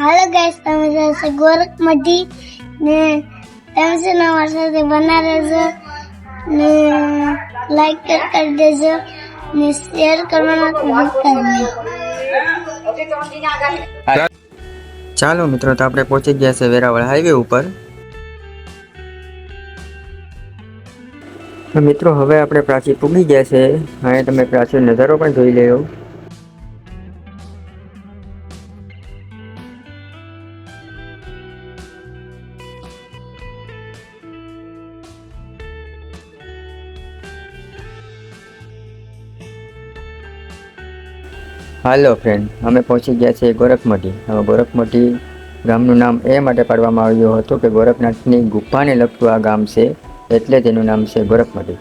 હાલો guys તમે જશે ગોરખમઢી ને તમે છે ને અમારી સાથે બના રહેજો ને લાઈક કરી દેજો ને શેર કરવાના ભૂલતા કરી ચાલો મિત્રો, તો આપણે પહોંચી ગયા છે વેરાવળ હાઈવે ઉપર. મિત્રો, હવે આપણે પ્રાચી પૂગી ગયા છે. હવે તમે પ્રાચીન નજારો પણ જોઈ લેજો હાલો ફ્રેન્ડ અમે પહોંચી ગયા છીએ ગોરખમઢી. હવે ગોરખમઢી ગામનું નામ એ માટે પાડવામાં આવ્યું હતું કે ગોરખનાથની ગુફાને લગતું આ ગામ છે, એટલે તેનું નામ છે ગોરખમઢી.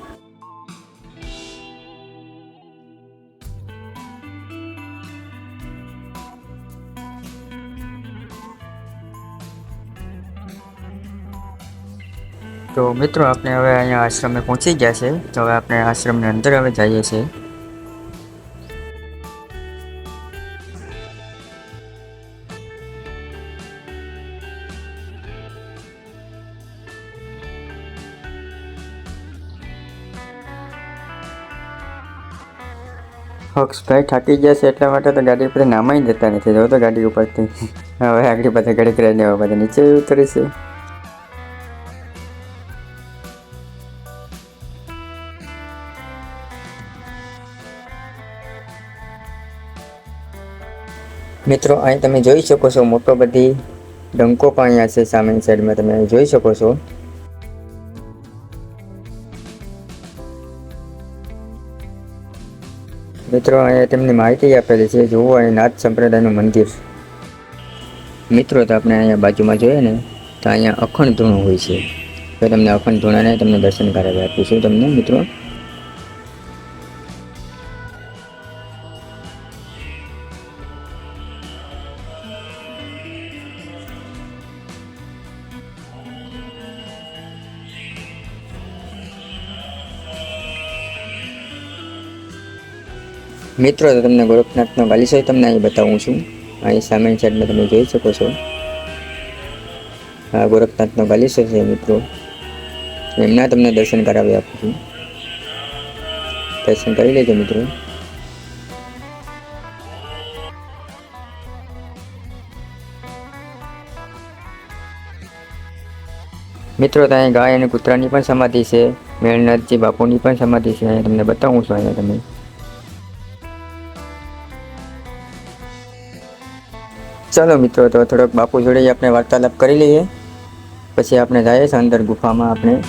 તો મિત્રો, આપણે હવે અહીંયા આશ્રમે પહોંચી ગયા છે તો હવે આપણે આશ્રમની અંદર હવે જઈએ છીએ. હક્ષભાઈ થાકી જશે એટલા માટે તો ગાડી ઉપર નામાઈ જતા નથી. જવું તો ગાડી ઉપરથી. હવે આગળ પાછા ઘડીક રહીને હવે બધા નીચે ઉતરીશું મિત્રો, અહીં તમે જોઈ શકો છો મોટો બધી ડંકો પણ અહીંયા છે સામેની સાઈડમાં તમે જોઈ શકો છો. મિત્રો, અહીંયા તેમની માહિતી આપેલી છે, જુઓ અહીં નાથ સંપ્રદાયનું મંદિર. મિત્રો, તો આપણે અહીંયા બાજુમાં જોઈએ ને, તો અહીંયા અખંડ ધૂણું હોય છે. તો તમને અખંડ ધૂણાને તમને દર્શન કરાવી આપીશું તમને, મિત્રો. મિત્રો, તો તમને ગોરખનાથનો ગાલીસોય તમને અહીં બતાવું છું. અહીં સામેની સાઈડમાં તમે જોઈ શકો છો. આ ગોરખનાથનો વાલીસો છે મિત્રો. એમના તમને દર્શન કરાવી આપું છું. દર્શન કરી લેજો મિત્રો. મિત્રો ત્યાં ગાય અને કૂતરાની પણ સમાધિ છે. મેળનાથજી બાપુની પણ સમાધિ છે. અહીંયા તમને બતાવું છું અહીંયા તમે. ચાલો મિત્રો, તો થોડોક બાપુ જોડે આપણે વાર્તાલાપ કરી લઈએ. પછી આપણે જઈએ છીએ અંદર ગુફામાં આપણે.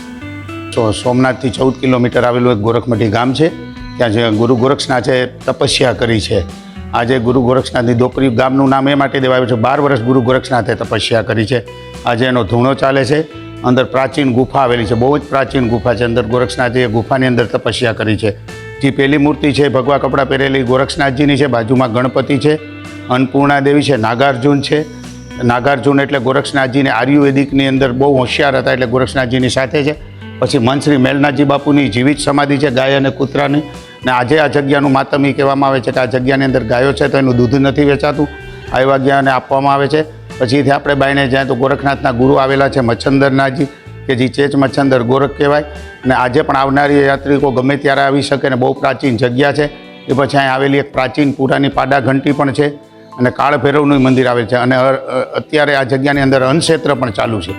તો સોમનાથથી ચૌદ કિલોમીટર આવેલું એક ગોરખમઢી ગામ છે. ત્યાં જે ગુરુ ગોરક્ષનાથે તપસ્યા કરી છે. આજે ગુરુ ગોરક્ષનાથની દોપરી ગામનું નામ એ માટે દેવાયું છે. બાર વર્ષ ગુરુ ગોરક્ષનાથે તપસ્યા કરી છે. આજે એનો ધૂણો ચાલે છે. અંદર પ્રાચીન ગુફા આવેલી છે. બહુ જ પ્રાચીન ગુફા છે. અંદર ગોરક્ષનાથે ગુફાની અંદર તપસ્યા કરી છે. જે પેલી મૂર્તિ છે, ભગવા કપડાં પહેરેલી ગોરક્ષનાથજીની છે, બાજુમાં ગણપતિ છે અન્નપૂર્ણા દેવી છે, નાગાર્જુન છે. નાગાર્જુન એટલે ગોરક્ષનાથજીને આયુર્વેદિકની અંદર બહુ હોશિયાર હતા એટલે ગોરક્ષનાથજીની સાથે છે. પછી મનશ્રી મેલનાથજી બાપુની જીવિત સમાધિ છે, ગાય અને કૂતરાની. ને આજે આ જગ્યાનું માતમી કહેવામાં આવે છે કે આ જગ્યાની અંદર ગાયો છે, તો એનું દૂધ નથી વેચાતું. આવ્યા ગયાને આપવામાં આવે છે. પછીથી આપણે બાઈને જાય તો ગોરખનાથના ગુરુ આવેલા છે, મચ્છંદરનાથજી. કે જે ચેચ મચ્છંદર ગોરખ કહેવાય. અને આજે પણ આવનારી યાત્રિકો ગમે ત્યારે આવી શકે ને બહુ પ્રાચીન જગ્યા છે. એ પછી અહીં આવેલી એક પ્રાચીન પુરાની પાડા ઘંટી પણ છે. અને કાળ ભૈરવનું મંદિર આવેલ છે. અને અત્યારે આ જગ્યાની અંદર અન્નક્ષેત્ર પણ ચાલુ છે.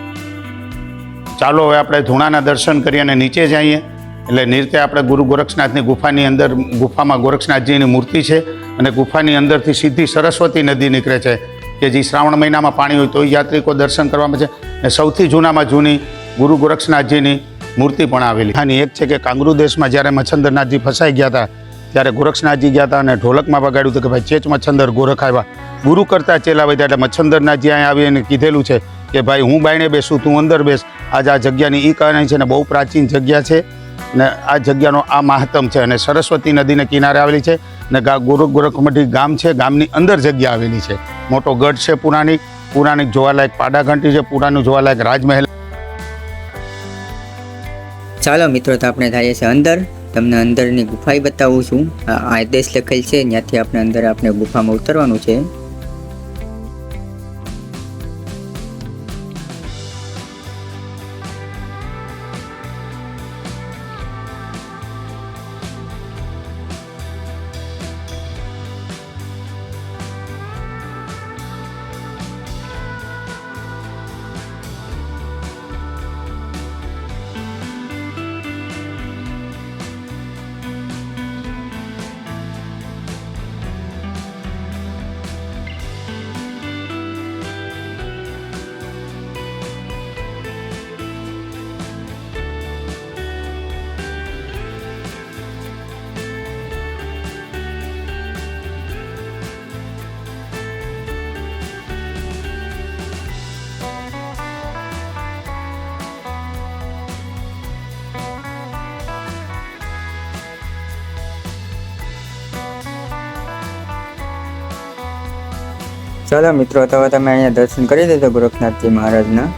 ચાલો હવે આપણે ધૂણાના દર્શન કરી અને નીચે જઈએ. એટલે નૃત્ય આપણે ગુરુ ગોરક્ષનાથની ગુફાની અંદર, ગુફામાં ગોરક્ષનાથજીની મૂર્તિ છે. અને ગુફાની અંદરથી સીધી સરસ્વતી નદી નીકળે છે. કે જે શ્રાવણ મહિનામાં પાણી હોય તો યાત્રિકો દર્શન કરવામાં છે. અને સૌથી જૂનામાં જૂની ગુરુ ગોરક્ષનાથજીની મૂર્તિ પણ આવેલી. આની એક છે કે કાંગરૂ દેશમાં જ્યારે મચ્છંદરનાથજી ફસાઈ ગયા હતા, ત્યારે ગોરક્ષનાથજી ગયા હતા અને ઢોલકમાં વગાડ્યું હતું કે ભાઈ ચેચ મચ્છંદર ગોરખ આવ્યા. ગુરુ કરતા ચેલા વધ્યા એટલે મચ્છંદરનાથજી અહીંયા આવી અને કીધેલું છે કે ભાઈ હું બાયણે બેસું, તું અંદર બેસ. આજ આ જગ્યાની ઈ કહાની છે ને બહુ પ્રાચીન જગ્યા છે ને આ જગ્યાનો આ મહત્તમ છે અને સરસ્વતી નદીને કિનારે આવેલી છે ને ગા ગોરખ ગોરખમઢી ગામ છે, ગામની અંદર જગ્યા આવેલી છે. મોટો ગઢ છે પુરાણી પુરાણિક જોવાલાયક પાડાઘંટી છે પુરાણું જોવાલાયક રાજમહેલ ચાલો મિત્રો, તો આપણે જઈએ છીએ અંદર. તમને અંદરની ગુફાઈ બતાવું છું. આ આદેશ લખેલ છે. ત્યાંથી આપણે અંદર આપણે ગુફામાં ઉતરવાનું છે. ચાલો મિત્રો, તો તમે અહીંયા દર્શન કરી દેજો ગોરખનાથજી મહારાજના.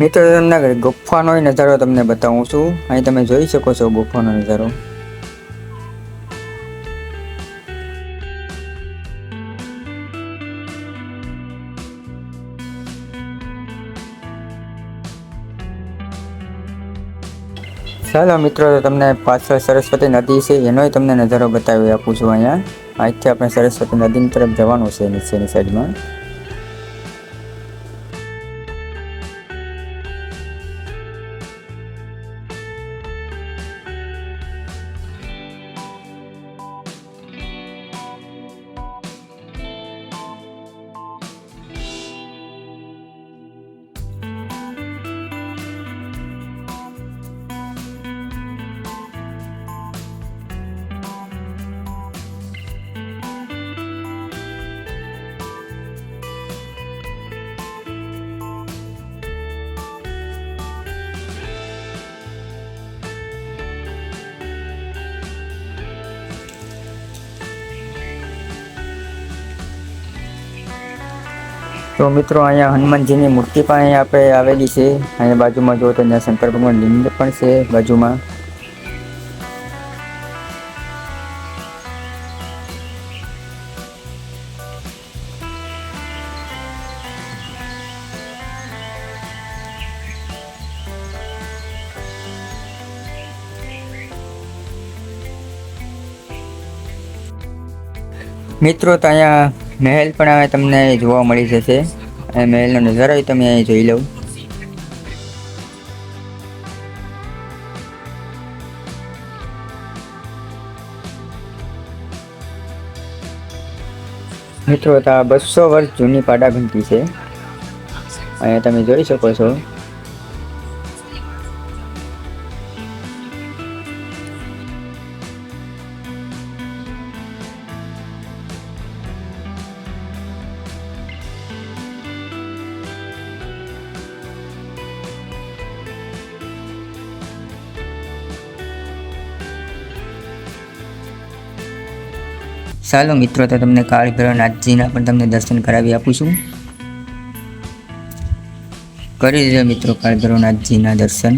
મિત્રો તમને ગુફાનો નજારો તમને બતાવું છું. અહીં તમે જોઈ શકો છો ગુફાનો નજારો. ચાલો મિત્રો તમને પાછળ સરસ્વતી નદી છે, એનોય તમને નજારો બતાવી આપું છું અહીંયા. અહીંથી આપણે સરસ્વતી નદીની તરફ જવાનું છે, નીચેની સાઈડમાં તો મિત્રો, અહીંયા હનુમાનજીની મૂર્તિ પણ અહીંયા આપણે આવેલી છે. અહીંયા બાજુમાં જો તો ત્યાં શંકર ભગવાન લિંગ પણ છે બાજુમાં. મિત્રો, તો અહીંયા મહેલ પણ હવે તમને જોવા મળી જશે. અને મહેલનો નજારો તમે અહીં જોઈ લો. મિત્રો, તો આ બસો વર્ષ જૂની પાડાઘંટી છે. અહીંયા તમે જોઈ શકો છો. ચાલો મિત્રો, તો તમને કાળભૈરવનાથજીના પણ તમને દર્શન કરાવી આપું છું. કરી દેજો મિત્રો કાળભૈરવનાથજીના દર્શન.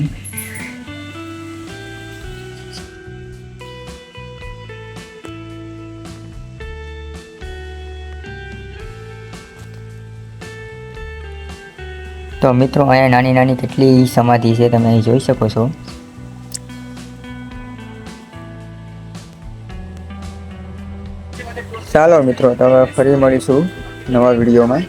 તો મિત્રો, અહીંયા નાની નાની કેટલી સમાધિ છે તમે અહીં જોઈ શકો છો. ચાલો મિત્રો તમે ફરી મળીશું નવા વિડીયોમાં.